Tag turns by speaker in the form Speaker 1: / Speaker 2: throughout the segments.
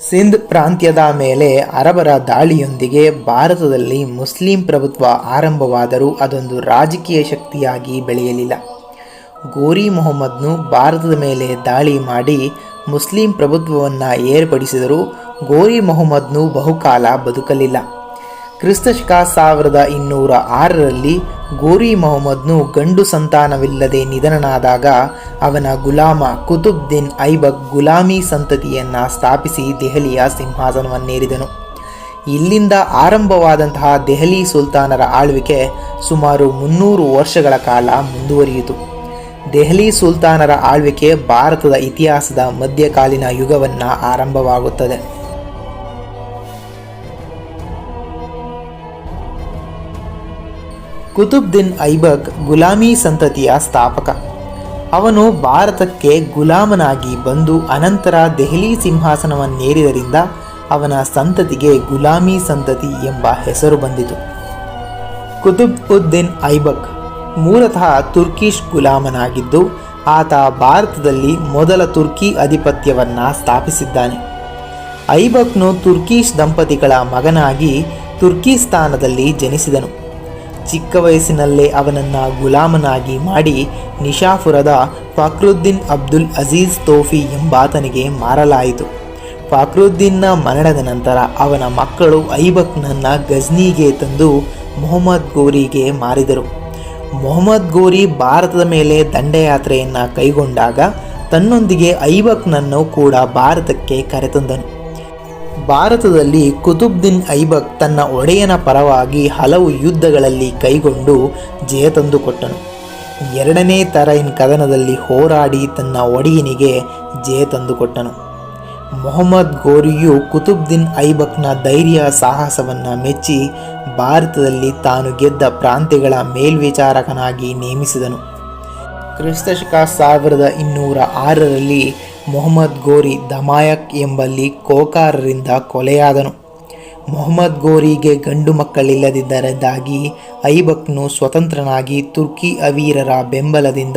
Speaker 1: ಸಿಂಧ್ ಪ್ರಾಂತ್ಯದ ಮೇಲೆ ಅರಬರ ದಾಳಿಯೊಂದಿಗೆ ಭಾರತದಲ್ಲಿ ಮುಸ್ಲಿಂ ಪ್ರಭುತ್ವ ಆರಂಭವಾದರೂ ಅದೊಂದು ರಾಜಕೀಯ ಶಕ್ತಿಯಾಗಿ ಬೆಳೆಯಲಿಲ್ಲ. ಗೋರಿ ಮೊಹಮ್ಮದ್ನು ಭಾರತದ ಮೇಲೆ ದಾಳಿ ಮಾಡಿ ಮುಸ್ಲಿಂ ಪ್ರಭುತ್ವವನ್ನು ಏರ್ಪಡಿಸಿದರೂ ಗೋರಿ ಮೊಹಮ್ಮದ್ನು ಬಹುಕಾಲ ಬದುಕಲಿಲ್ಲ. ಕ್ರಿಸ್ತಶಕ ಸಾವಿರದ ಇನ್ನೂರ ಆರರಲ್ಲಿ ಗೋರಿ ಮೊಹಮ್ಮದ್ನು ಗಂಡು ಸಂತಾನವಿಲ್ಲದೆ ನಿಧನನಾದಾಗ ಅವನ ಗುಲಾಮ ಕುತುಬ್ದಿನ್ ಐಬಕ್ ಗುಲಾಮಿ ಸಂತತಿಯನ್ನು ಸ್ಥಾಪಿಸಿ ದೆಹಲಿಯ ಸಿಂಹಾಸನವನ್ನೇರಿದನು. ಇಲ್ಲಿಂದ ಆರಂಭವಾದಂತಹ ದೆಹಲಿ ಸುಲ್ತಾನರ ಆಳ್ವಿಕೆ ಸುಮಾರು ಮುನ್ನೂರು ವರ್ಷಗಳ ಕಾಲ ಮುಂದುವರಿಯಿತು. ದೆಹಲಿ ಸುಲ್ತಾನರ ಆಳ್ವಿಕೆ ಭಾರತದ ಇತಿಹಾಸದ ಮಧ್ಯಕಾಲೀನ ಯುಗವನ್ನು ಆರಂಭವಾಗುತ್ತದೆ. ಕುತುಬ್ದಿನ್ ಐಬಕ್ ಗುಲಾಮಿ ಸಂತತಿಯ ಸ್ಥಾಪಕ. ಅವನು ಭಾರತಕ್ಕೆ ಗುಲಾಮನಾಗಿ ಬಂದು ಅನಂತರ ದೆಹಲಿ ಸಿಂಹಾಸನವನ್ನೇರಿದರಿಂದ ಅವನ ಸಂತತಿಗೆ ಗುಲಾಮಿ ಸಂತತಿ ಎಂಬ ಹೆಸರು ಬಂದಿತು. ಕುತುಬ್ ಉದ್ದೀನ್ ಐಬಕ್ ಮೂಲತಃ ತುರ್ಕಿಶ್ ಗುಲಾಮನಾಗಿದ್ದು, ಆತ ಭಾರತದಲ್ಲಿ ಮೊದಲ ತುರ್ಕಿ ಅಧಿಪತ್ಯವನ್ನು ಸ್ಥಾಪಿಸಿದ್ದಾನೆ. ಐಬಕ್ನು ತುರ್ಕಿಶ್ ದಂಪತಿಗಳ ಮಗನಾಗಿ ತುರ್ಕಿಸ್ತಾನದಲ್ಲಿ ಜನಿಸಿದನು. ಚಿಕ್ಕ ವಯಸ್ಸಿನಲ್ಲೇ ಅವನನ್ನು ಗುಲಾಮನಾಗಿ ಮಾಡಿ ನಿಶಾಪುರದ ಫಕ್ರುದ್ದೀನ್ ಅಬ್ದುಲ್ ಅಜೀಜ್ ತೋಫಿ ಎಂಬಾತನಿಗೆ ಮಾರಲಾಯಿತು. ಫಕ್ರುದ್ದೀನ್ನ ಮರಣದ ನಂತರ ಅವನ ಮಕ್ಕಳು ಐಬಕ್ನನ್ನು ಗಜ್ನಿಗೆ ತಂದು ಮೊಹಮ್ಮದ್ ಗೋರಿಗೆ ಮಾರಿದರು. ಮೊಹಮ್ಮದ್ ಗೋರಿ ಭಾರತದ ಮೇಲೆ ದಂಡಯಾತ್ರೆಯನ್ನು ಕೈಗೊಂಡಾಗ ತನ್ನೊಂದಿಗೆ ಐಬಕ್ನನ್ನು ಕೂಡ ಭಾರತಕ್ಕೆ ಕರೆತಂದನು. ಭಾರತದಲ್ಲಿ ಕುತುಬ್ದಿನ್ ಐಬಕ್ ತನ್ನ ಒಡೆಯನ ಪರವಾಗಿ ಹಲವು ಯುದ್ಧಗಳಲ್ಲಿ ಕೈಗೊಂಡು ಜಯ ತಂದುಕೊಟ್ಟನು. ಎರಡನೇ ತರೈನ್ ಕದನದಲ್ಲಿ ಹೋರಾಡಿ ತನ್ನ ಒಡೆಯನಿಗೆ ಜಯ ತಂದುಕೊಟ್ಟನು. ಮೊಹಮ್ಮದ್ ಗೋರಿಯು ಕುತುಬ್ದಿನ್ ಐಬಕ್ನ ಧೈರ್ಯ ಸಾಹಸವನ್ನು ಮೆಚ್ಚಿ ಭಾರತದಲ್ಲಿ ತಾನು ಗೆದ್ದ ಪ್ರಾಂತ್ಯಗಳ ಮೇಲ್ವಿಚಾರಕನಾಗಿ ನೇಮಿಸಿದನು. ಕ್ರಿಸ್ತಶಕ ಸಾವಿರದ ಇನ್ನೂರ ಆರರಲ್ಲಿ ಮೊಹಮ್ಮದ್ ಗೋರಿ ದಮಾಯಕ್ ಎಂಬಲ್ಲಿ ಕೋಕಾರರಿಂದ ಕೊಲೆಯಾದನು. ಮೊಹಮ್ಮದ್ ಗೋರಿಗೆ ಗಂಡು ಮಕ್ಕಳಿಲ್ಲದಿದ್ದರಿಂದಾಗಿ ಐಬಕ್ನು ಸ್ವತಂತ್ರನಾಗಿ ತುರ್ಕಿ ಅವೀರರ ಬೆಂಬಲದಿಂದ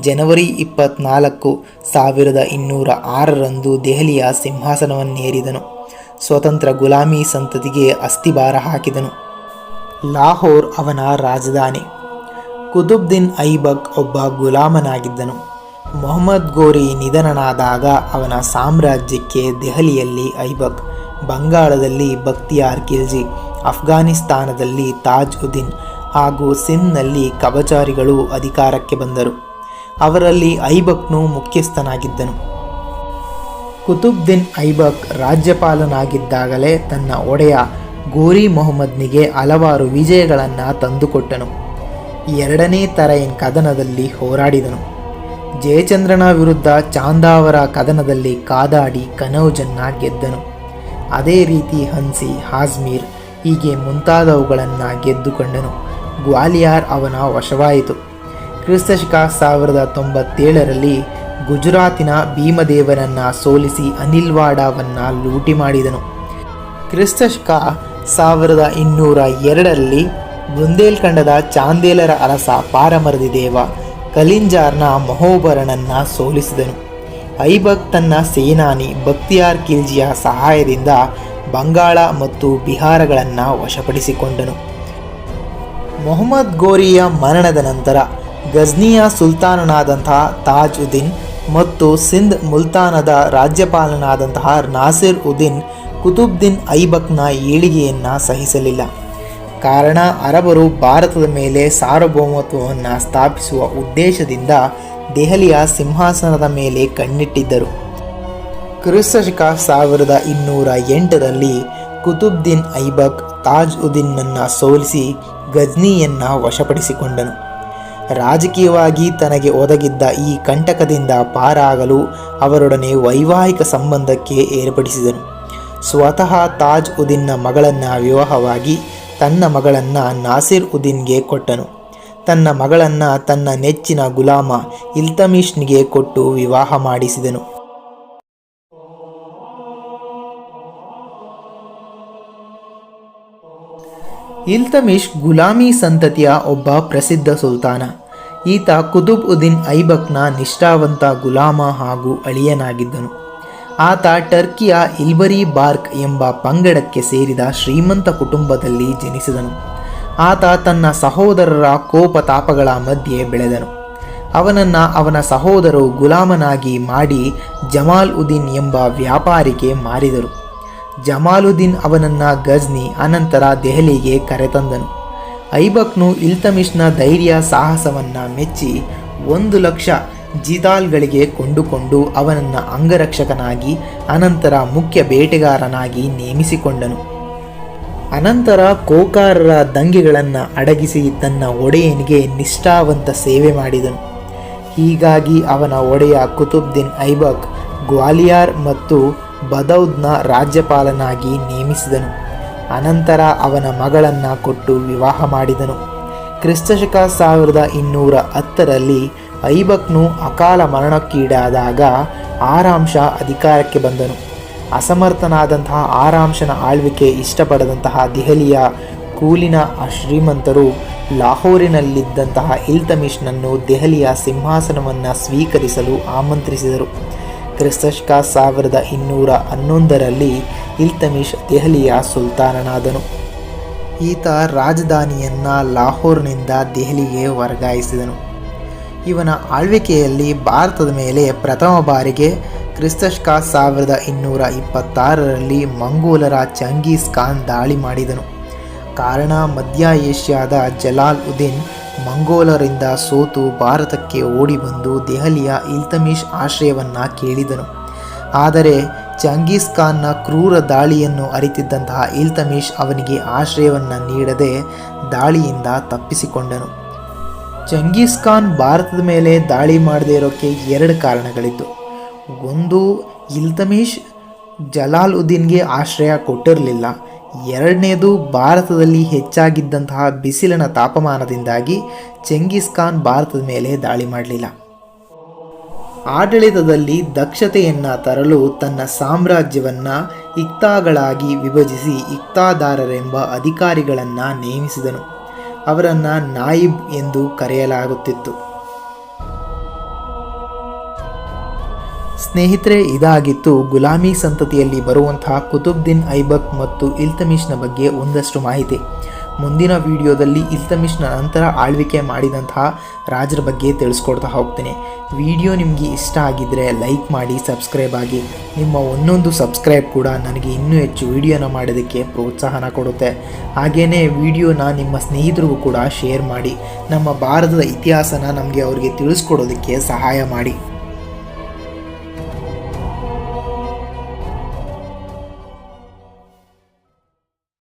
Speaker 1: ಜನವರಿ ಇಪ್ಪತ್ನಾಲ್ಕು ಸಾವಿರದ ಇನ್ನೂರ ಆರರಂದು ದೆಹಲಿಯ ಸಿಂಹಾಸನವನ್ನೇರಿದನು. ಸ್ವತಂತ್ರ ಗುಲಾಮಿ ಸಂತತಿಗೆ ಅಸ್ಥಿಭಾರ ಹಾಕಿದನು. ಲಾಹೋರ್ ಅವನ ರಾಜಧಾನಿ. ಕುತುಬ್ದೀನ್ ಐಬಕ್ ಒಬ್ಬ ಗುಲಾಮನಾಗಿದ್ದನು. ಮೊಹಮ್ಮದ್ ಗೋರಿ ನಿಧನನಾದಾಗ ಅವನ ಸಾಮ್ರಾಜ್ಯಕ್ಕೆ ದೆಹಲಿಯಲ್ಲಿ ಐಬಕ್, ಬಂಗಾಳದಲ್ಲಿ ಬಕ್ತಿಯಾರ್ ಖಿಲ್ಜಿ ಅಫ್ಘಾನಿಸ್ತಾನದಲ್ಲಿ ತಾಜ್ ಉದ್ದೀನ್ ಹಾಗೂ ಸಿಂಧ್ನಲ್ಲಿ ಕಬಚಾರಿಗಳು ಅಧಿಕಾರಕ್ಕೆ ಬಂದರು. ಅವರಲ್ಲಿ ಐಬಕ್ನು ಮುಖ್ಯಸ್ಥನಾಗಿದ್ದನು. ಕುತುಬ್ದಿನ್ ಐಬಕ್ ರಾಜ್ಯಪಾಲನಾಗಿದ್ದಾಗಲೇ ತನ್ನ ಒಡೆಯ ಗೋರಿ ಮೊಹಮ್ಮದ್ನಿಗೆ ಹಲವಾರು ವಿಜಯಗಳನ್ನು ತಂದುಕೊಟ್ಟನು. ಎರಡನೇ ತರೈನ್ ಕದನದಲ್ಲಿ ಹೋರಾಡಿದನು. ಜಯಚಂದ್ರನ ವಿರುದ್ಧ ಚಾಂದಾವರ ಕದನದಲ್ಲಿ ಕಾದಾಡಿ ಕನೌಜನ್ನ ಗೆದ್ದನು. ಅದೇ ರೀತಿ ಹನ್ಸಿ, ಹಾಜ್ಮೀರ್ ಹೀಗೆ ಮುಂತಾದವುಗಳನ್ನು ಗೆದ್ದುಕೊಂಡನು. ಗ್ವಾಲಿಯಾರ್ ಅವನ ವಶವಾಯಿತು. ಕ್ರಿಸ್ತಶಕ ಸಾವಿರದ ತೊಂಬತ್ತೇಳರಲ್ಲಿ ಗುಜರಾತಿನ ಭೀಮದೇವನನ್ನು ಸೋಲಿಸಿ ಅನಿಲ್ವಾಡಾವನ್ನು ಲೂಟಿ ಮಾಡಿದನು. ಕ್ರಿಸ್ತಶಕ ಸಾವಿರದ ಇನ್ನೂರ ಎರಡರಲ್ಲಿ ಬುಂದೇಲ್ಖಂಡದ ಚಾಂದೇಲರ ಅರಸ ಪಾರಮರದಿ ದೇವ ಕಲಿಂಜಾರ್ನ ಮಹೋಬರನನ್ನ ಸೋಲಿಸಿದನು. ಐಬಕ್ ತನ್ನ ಸೇನಾನಿ ಬಕ್ತಿಯಾರ್ ಖಿಲ್ಜಿಯ ಸಹಾಯದಿಂದ ಬಂಗಾಳ ಮತ್ತು ಬಿಹಾರಗಳನ್ನು ವಶಪಡಿಸಿಕೊಂಡನು. ಮೊಹಮ್ಮದ್ ಗೋರಿಯ ಮರಣದ ನಂತರ ಗಜ್ನಿಯ ಸುಲ್ತಾನನಾದಂತಹ ತಾಜ್ ಉದ್ದೀನ್ ಮತ್ತು ಸಿಂಧ್ ಮುಲ್ತಾನದ ರಾಜ್ಯಪಾಲನಾದಂತಹ ನಾಸಿರ್ ಉದ್ದೀನ್ ಕುತುಬ್ದೀನ್ ಐಬಕ್ನ ಏಳಿಗೆಯನ್ನು ಸಹಿಸಲಿಲ್ಲ. ಕಾರಣ ಅರಬರು ಭಾರತದ ಮೇಲೆ ಸಾರ್ವಭೌಮತ್ವವನ್ನು ಸ್ಥಾಪಿಸುವ ಉದ್ದೇಶದಿಂದ ದೆಹಲಿಯ ಸಿಂಹಾಸನದ ಮೇಲೆ ಕಣ್ಣಿಟ್ಟಿದ್ದರು. ಕ್ರಿಸ್ತಶಕ ಸಾವಿರದ ಇನ್ನೂರ ಎಂಟರಲ್ಲಿ ಕುತುಬ್ದೀನ್ ಐಬಕ್ ತಾಜ್ ಉದ್ದೀನ್ನನ್ನು ಸೋಲಿಸಿ ಗಜ್ನಿಯನ್ನು ವಶಪಡಿಸಿಕೊಂಡನು. ರಾಜಕೀಯವಾಗಿ ತನಗೆ ಒದಗಿದ್ದ ಈ ಕಂಟಕದಿಂದ ಪಾರಾಗಲು ಅವರೊಡನೆ ವೈವಾಹಿಕ ಸಂಬಂಧಕ್ಕೆ ಏರ್ಪಡಿಸಿದನು. ಸ್ವತಃ ತಾಜ್ ಉದ್ದೀನ್ನ ಮಗಳನ್ನು ವಿವಾಹವಾಗಿ ತನ್ನ ಮಗಳನ್ನು ನಾಸಿರ್ ಉದ್ದೀನ್ಗೆ ಕೊಟ್ಟನು. ತನ್ನ ಮಗಳನ್ನು ತನ್ನ ನೆಚ್ಚಿನ ಗುಲಾಮ ಇಲ್ತಮಿಷ್ನಿಗೆ ಕೊಟ್ಟು ವಿವಾಹ ಮಾಡಿಸಿದನು. ಇಲ್ತಮಿಷ್ ಗುಲಾಮಿ ಸಂತತಿಯ ಒಬ್ಬ ಪ್ರಸಿದ್ಧ ಸುಲ್ತಾನ. ಈತ ಕುತುಬ್ ಉದ್ದೀನ್ ಐಬಕ್ನ ನಿಷ್ಠಾವಂತ ಗುಲಾಮ ಹಾಗೂ ಅಳಿಯನಾಗಿದ್ದನು. ಆತ ಟರ್ಕಿಯ ಇಲ್ಬರಿ ಬಾರ್ಕ್ ಎಂಬ ಪಂಗಡಕ್ಕೆ ಸೇರಿದ ಶ್ರೀಮಂತ ಕುಟುಂಬದಲ್ಲಿ ಜನಿಸಿದನು. ಆತ ತನ್ನ ಸಹೋದರರ ಕೋಪ ತಾಪಗಳ ಮಧ್ಯೆ ಬೆಳೆದನು. ಅವನನ್ನು ಅವನ ಸಹೋದರರು ಗುಲಾಮನಾಗಿ ಮಾಡಿ ಜಮಾಲ್ ಉದ್ದೀನ್ ಎಂಬ ವ್ಯಾಪಾರಿಗೆ ಮಾರಿದರು. ಜಮಾಲುದ್ದೀನ್ ಅವನನ್ನು ಗಜ್ನಿ ಅನಂತರ ದೆಹಲಿಗೆ ಕರೆತಂದನು. ಐಬಕ್ನು ಇಲ್ತಮಿಷ್ನ ಧೈರ್ಯ ಸಾಹಸವನ್ನು ಮೆಚ್ಚಿ ಒಂದು ಲಕ್ಷ ಜಿತಾಲ್ಗಳಿಗೆ ಕೊಂಡುಕೊಂಡು ಅವನನ್ನು ಅಂಗರಕ್ಷಕನಾಗಿ, ಅನಂತರ ಮುಖ್ಯ ಬೇಟೆಗಾರನಾಗಿ ನೇಮಿಸಿಕೊಂಡನು. ಅನಂತರ ಕೋಕಾರರ ದಂಗೆಗಳನ್ನು ಅಡಗಿಸಿ ತನ್ನ ಒಡೆಯನಿಗೆ ನಿಷ್ಠಾವಂತ ಸೇವೆ ಮಾಡಿದನು. ಹೀಗಾಗಿ ಅವನ ಒಡೆಯ ಕುತುಬ್ದೀನ್ ಐಬಕ್, ಗ್ವಾಲಿಯಾರ್ ಮತ್ತು ಬದೌದ್ನ ರಾಜ್ಯಪಾಲನಾಗಿ ನೇಮಿಸಿದನು. ಅನಂತರ ಅವನ ಮಗಳನ್ನು ಕೊಟ್ಟು ವಿವಾಹ ಮಾಡಿದನು. ಕ್ರಿಸ್ತಶಕ ಸಾವಿರದ ಇನ್ನೂರ ಹತ್ತರಲ್ಲಿ ಐಬಕ್ನು ಅಕಾಲ ಮರಣಕ್ಕೀಡಾದಾಗ ಆರಾಂಶ ಅಧಿಕಾರಕ್ಕೆ ಬಂದನು. ಅಸಮರ್ಥನಾದಂತಹ ಆರಾಂಶನ ಆಳ್ವಿಕೆ ಇಷ್ಟಪಡದಂತಹ ದೆಹಲಿಯ ಕೂಲಿನ ಶ್ರೀಮಂತರು ಲಾಹೋರಿನಲ್ಲಿದ್ದಂತಹ ಇಲ್ತಮಿಷ್ನನ್ನು ದೆಹಲಿಯ ಸಿಂಹಾಸನವನ್ನು ಸ್ವೀಕರಿಸಲು ಆಮಂತ್ರಿಸಿದರು. ಕ್ರಿಸ್ತಶ್ಕ ಸಾವಿರದ ಇನ್ನೂರ ಹನ್ನೊಂದರಲ್ಲಿ ಇಲ್ತಮಿಷ್ ದೆಹಲಿಯ ಸುಲ್ತಾನನಾದನು. ಈತ ರಾಜಧಾನಿಯನ್ನು ಲಾಹೋರ್ನಿಂದ ದೆಹಲಿಗೆ ವರ್ಗಾಯಿಸಿದನು. ಇವನ ಆಳ್ವಿಕೆಯಲ್ಲಿ ಭಾರತದ ಮೇಲೆ ಪ್ರಥಮ ಬಾರಿಗೆ ಕ್ರಿಸ್ತಶ್ಕ ಸಾವಿರದ ಇನ್ನೂರ ಇಪ್ಪತ್ತಾರರಲ್ಲಿ ಮಂಗೋಲರ ಚಂಗೀಸ್ ಖಾನ್ ದಾಳಿ ಮಾಡಿದನು. ಕಾರಣ, ಮಧ್ಯ ಏಷ್ಯಾದ ಜಲಾಲ್ ಉದ್ದೀನ್ ಮಂಗೋಲರಿಂದ ಸೋತು ಭಾರತಕ್ಕೆ ಓಡಿ ಬಂದು ದೆಹಲಿಯ ಇಲ್ತಮಿಷ್ ಆಶ್ರಯವನ್ನು ಕೇಳಿದನು. ಆದರೆ, ಚಂಗೀಸ್ ಖಾನ್ನ ಕ್ರೂರ ದಾಳಿಯನ್ನು ಅರಿತಿದ್ದಂತಹ ಇಲ್ತಮಿಷ್ ಅವನಿಗೆ ಆಶ್ರಯವನ್ನು ನೀಡದೆ ದಾಳಿಯಿಂದ ತಪ್ಪಿಸಿಕೊಂಡನು. ಚಂಗೀಸ್ ಖಾನ್ ಭಾರತದ ಮೇಲೆ ದಾಳಿ ಮಾಡದೇ ಇರೋಕ್ಕೆ ಎರಡು ಕಾರಣಗಳಿತ್ತು ಒಂದು ಇಲ್ತಮೀಶ್ ಜಲಾಲ್ ಉದ್ದೀನ್ಗೆ ಆಶ್ರಯ ಕೊಟ್ಟಿರಲಿಲ್ಲ. ಎರಡನೇದು, ಭಾರತದಲ್ಲಿ ಹೆಚ್ಚಾಗಿದ್ದಂತಹ ಬಿಸಿಲಿನ ತಾಪಮಾನದಿಂದಾಗಿ ಚೆಂಗಿಸ್ ಖಾನ್ ಭಾರತದ ಮೇಲೆ ದಾಳಿ ಮಾಡಲಿಲ್ಲ. ಆಡಳಿತದಲ್ಲಿ ದಕ್ಷತೆಯನ್ನು ತರಲು ತನ್ನ ಸಾಮ್ರಾಜ್ಯವನ್ನು ಇಕ್ತಾಗಳಾಗಿ ವಿಭಜಿಸಿ ಇಕ್ತಾದಾರರೆಂಬ ಅಧಿಕಾರಿಗಳನ್ನು ನೇಮಿಸಿದನು. ಅವರನ್ನು ನಾಯಿಬ್ ಎಂದು ಕರೆಯಲಾಗುತ್ತಿತ್ತು. ಸ್ನೇಹಿತರೆ, ಇದಾಗಿತ್ತು ಗುಲಾಮಿ ಸಂತತಿಯಲ್ಲಿ ಬರುವಂತಹ ಕುತುಬ್ದಿನ್ ಐಬಕ್ ಮತ್ತು ಇಲ್ತಮಿಶ್ನ ಬಗ್ಗೆ ಒಂದಷ್ಟು ಮಾಹಿತಿ. ಮುಂದಿನ ವಿಡಿಯೋದಲ್ಲಿ ಇಲ್ತಮಿಷ್ನ ನಂತರ ಆಳ್ವಿಕೆ ಮಾಡಿದಂತಹ ರಾಜರ ಬಗ್ಗೆ ತಿಳಿಸ್ಕೊಡ್ತಾ ಹೋಗ್ತೀನಿ. ವಿಡಿಯೋ ನಿಮಗೆ ಇಷ್ಟ ಆಗಿದ್ದರೆ ಲೈಕ್ ಮಾಡಿ, ಸಬ್ಸ್ಕ್ರೈಬ್ ಆಗಿ. ನಿಮ್ಮ ಒಂದೊಂದು ಸಬ್ಸ್ಕ್ರೈಬ್ ಕೂಡ ನನಗೆ ಇನ್ನೂ ಹೆಚ್ಚು ವಿಡಿಯೋನ ಮಾಡೋದಕ್ಕೆ ಪ್ರೋತ್ಸಾಹನ ಕೊಡುತ್ತೆ. ಹಾಗೆಯೇ ವಿಡಿಯೋನ ನಿಮ್ಮ ಸ್ನೇಹಿತರಿಗೂ ಕೂಡ ಶೇರ್ ಮಾಡಿ. ನಮ್ಮ ಭಾರತದ ಇತಿಹಾಸನ ನಮಗೆ ಅವರಿಗೆ ತಿಳಿಸ್ಕೊಡೋದಕ್ಕೆ ಸಹಾಯ ಮಾಡಿ.